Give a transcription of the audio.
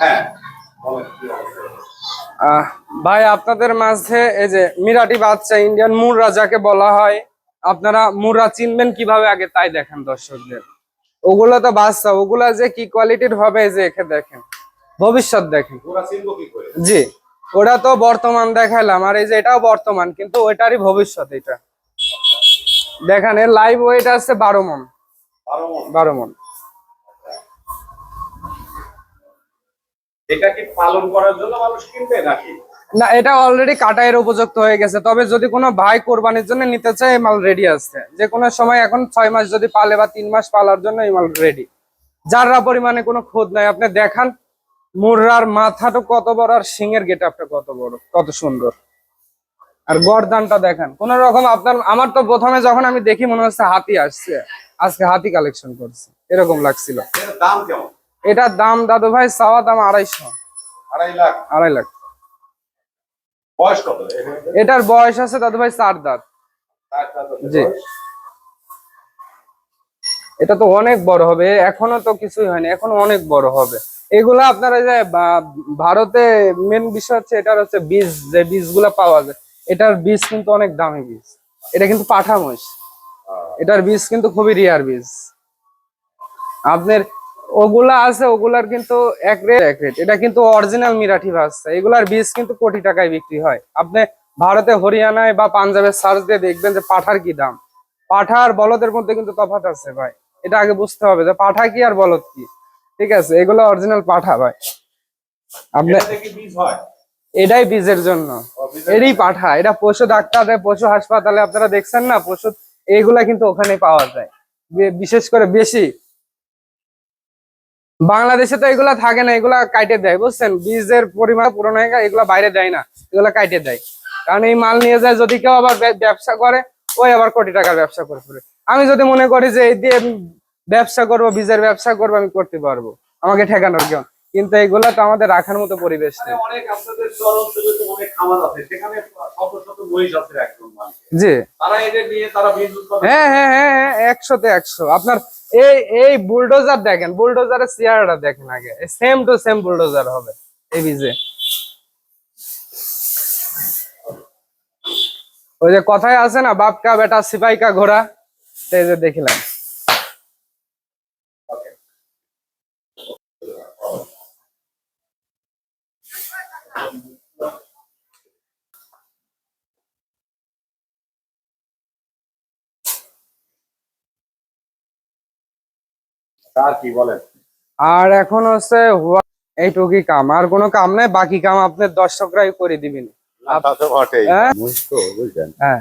হ্যাঁ। ভাই আপনাদের মাঝে এই যে মিরাটি বাচ্চা ইন্ডিয়ান মুররা যাকে বলা হয় আপনারা মুররা চিনবেন কীভাবে আগে তাই দেখেন দর্শকদের। ওগুলো তো বাচ্চা ওগুলা যে কি কোয়ালিটির হবে যে একে দেখেন ভবিষ্যৎ দেখেন। জি ওটা তো বর্তমান দেখাইলাম আর এই যে এটাও বর্তমান কিন্তু ওইটারই ভবিষ্যৎ এটা। দেখেন এর লাইভ ওয়েট আছে বারো মন। বারো মন। এটা কি পালন করার জন্য মানুষ কিনবে নাকি? না এটা অলরেডি কাটাইয়ের উপযুক্ত হয়ে গেছে। তবে যদি কোনো ভাই কোরবানির জন্য নিতে চায় এই মাল রেডি আছে। যে কোনো সময় এখন ছয় মাস যদি পালে বা তিন মাস পালার জন্য এই মাল রেডি যাররা পরিমাণে কোনো খোঁজ নাই। আপনি দেখান মুর্রার মাথাটা কত বড় আর সিংয়ের গেট আপটা কত বড় কত সুন্দর। আর গরদানটা দেখেন। কোন রকম আপনার আমার তো প্রথমে যখন আমি দেখি মনে হচ্ছে হাতি আসছে। আজকে হাতি কালেকশন করছে। এরকম লাগছিল। দাম কেমন? এটার দাম দাদু ভাই চাওয়া দাম আড়াইশো। আড়াই লাখ। আড়াই লাখ। বয়স কত? এটার বয়স আছে দাদু ভাই চার দাঁত। জি। এটা তো অনেক বড় হবে এখনও তো কিছুই হয়নি এখনও অনেক বড় হবে। এগুলা আপনারা যে ভারতে মেন বিষয় হচ্ছে এটার হচ্ছে বীজ যে বীজগুলা পাওয়া যায় এটার বীজ কিন্তু অনেক দামি বীজ। এটা কিন্তু পাঠা মহিষ এটার বীজ কিন্তু খুবই রিয়ার বীজ। আপনার ওগুলা আছে ওগুলার কিন্তু এক রেট এক রেট এটা কিন্তু অরিজিনাল মিরাঠি বাচ্চা এগুলার বীজ কিন্তু কোটি টাকায় বিক্রি হয়। আপনি ভারতে হরিয়ানায় বা পাঞ্জাবে সার্চ দিয়ে দেখবেন যে পাঠার কি দাম। পাঠা আর বলদের মধ্যে কিন্তু তফাৎ আছে ভাই। এটা আগে বুঝতে হবে যে পাঠা কি আর বলদ কি। ঠিক আছে এগুলো অরিজিনাল পাঠা ভাই। আপনি এটাতে কি বীজ হয়? এটাই বীজের জন্য। এরই পাঠা। এটা পশু ডাক্তারে পশু হাসপাতালে আপনারা দেখছেন না পশু এইগুলা কিন্তু ওখানে পাওয়া যায়। বিশেষ করে বেশি। বাংলাদেশে তো এগুলা থাকে না এগুলা কাইটে দেয় বুঝছেন? বীজের পরিমাণ পুরনো হয়ে গেলে এগুলা বাইরে দেয় না এগুলা কাইটে দেয়। কারণ এই মাল নিয়ে যায় যদি কেউ আবার ব্যবসা করে ওই আবার কোটি টাকার ব্যবসা করে ফেলে। আমি যদি মনে করি যে এই দিয়ে ব্যবসা করব বীজের ব্যবসা করব আমি করতে পারব। আমাকে ঠেকানোর কেউ কিন্তু এইগুলা তো আমাদের রাখার মতো পরিবেশ নেই। জি। হ্যাঁ হ্যাঁ হ্যাঁ হ্যাঁ একশোতে একশো। আপনার এই এই বুলডোজার দেখেন বুলডোজারের চেয়ারটা দেখেন আগে। সেম টু সেম বুলডোজার হবে, এই বিজে ওই যে কথায় আছে না, বাপকা বেটা সিপাইকা ঘোড়া সেই যে দেখিলাম। তার কি বলেন? আর এখন হচ্ছে হুয়া এইটুকুই কাম। আর কোনো কাম নাই বাকি কাম আপনার দর্শকরাই করে দিবেন। হ্যাঁ? হ্যাঁ।